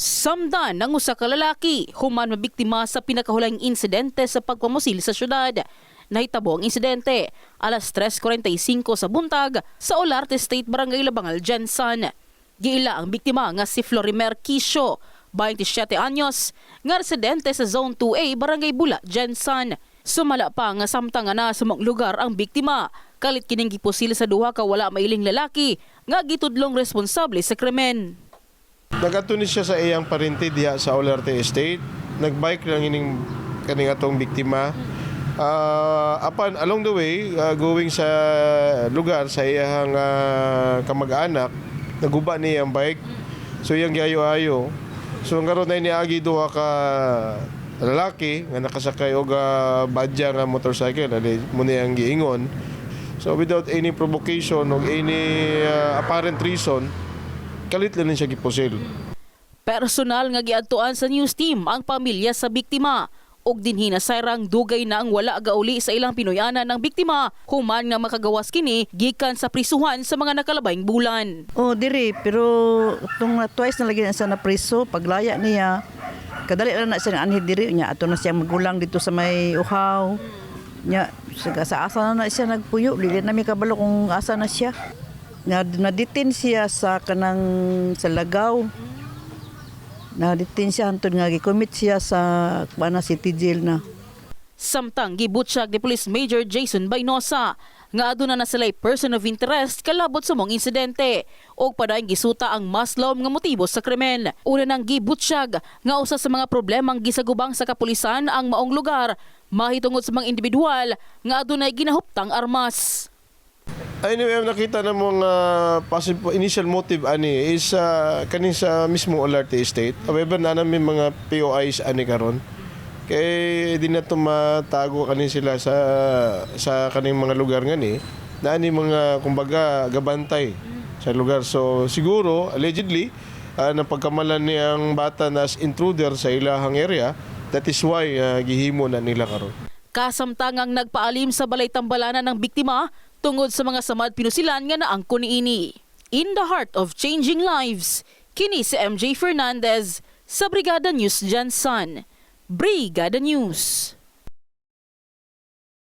Samdan ng usa ka lalaki human mabiktima sa pinakahulang insidente sa pagpamusil sa syudad. Nahitabo ang insidente alas 3.45 sa buntag sa Olarte State Barangay Labangal, Jensen. Giila ang biktima nga si Florimer Quisio, 27 anyos, nga residente sa Zone 2A Barangay Bula, Jensen. Sumala pa nga samtang nga na sa mga lugar ang biktima. Kalit kining gipusil sa duha ka wala mailing lalaki nga gitudlong responsable sa krimen. Nagatunis siya sa iyang parinti diha sa Olarte Estate. Nagbike lang ining kaning atong biktima. Ah, apan along the way ah, going sa lugar sa iyang ah, kamag-anak, naguba niya ang bike. So iyang giayo-ayo. So ngaron na niagi duha ka lalaki nga nakasakay og uh, badya nga motorcycle ali mo niyang giingon. So without any provocation or any ah, apparent reason, kalit lang siya gipusil. Personal nga giadtuan sa news team ang pamilya sa biktima ug dinhi na sayrang dugay na ang wala gauli sa ilang Pinoyanan ng biktima human nga makagawas kini gikan sa prisuhan sa mga nakalabayng bulan. Oh, diri, pero itong na- twice na lagi na siya na preso, paglaya niya, kadali lang na siya anhi diri niya, ato na siya magulang dito sa may uhaw. Nya, sa sa asa na na siya nagpuyo, dili na mi kabalo kung asa na siya. Na naditin siya sa kanang sa Lagaw. Naditin siya hantod nga gi-commit siya sa Kuana City Jail na. Samtang gibutyag ni Police Major Jason Baynosa nga aduna na sila'y person of interest kalabot sa mong insidente ug padayon gisuta ang mas lawom nga motibo sa krimen. Una nang gibutyag nga usa sa mga problemang gisagubang sa kapulisan ang maong lugar mahitungod sa mga individual nga adunay ginahuptang armas. Anyway, ang nakita ng mga possible initial motive ani is uh, kaning sa mismo Olarte Estate. However, na namin mga POIs ani karon. Kay di na to matago kani sila sa sa kaning mga lugar ngani. Na ani mga kumbaga gabantay sa lugar. So siguro allegedly uh, napagkamalan niyang bata na as intruder sa ilahang area. That is why uh, gihimo na nila karon. Kasamtangang nagpaalim sa balay tambalanan ng biktima tungod sa mga samad pinusilan nga naangko niini. In the heart of changing lives, kini si MJ Fernandez sa Brigada News Jansan. Brigada News.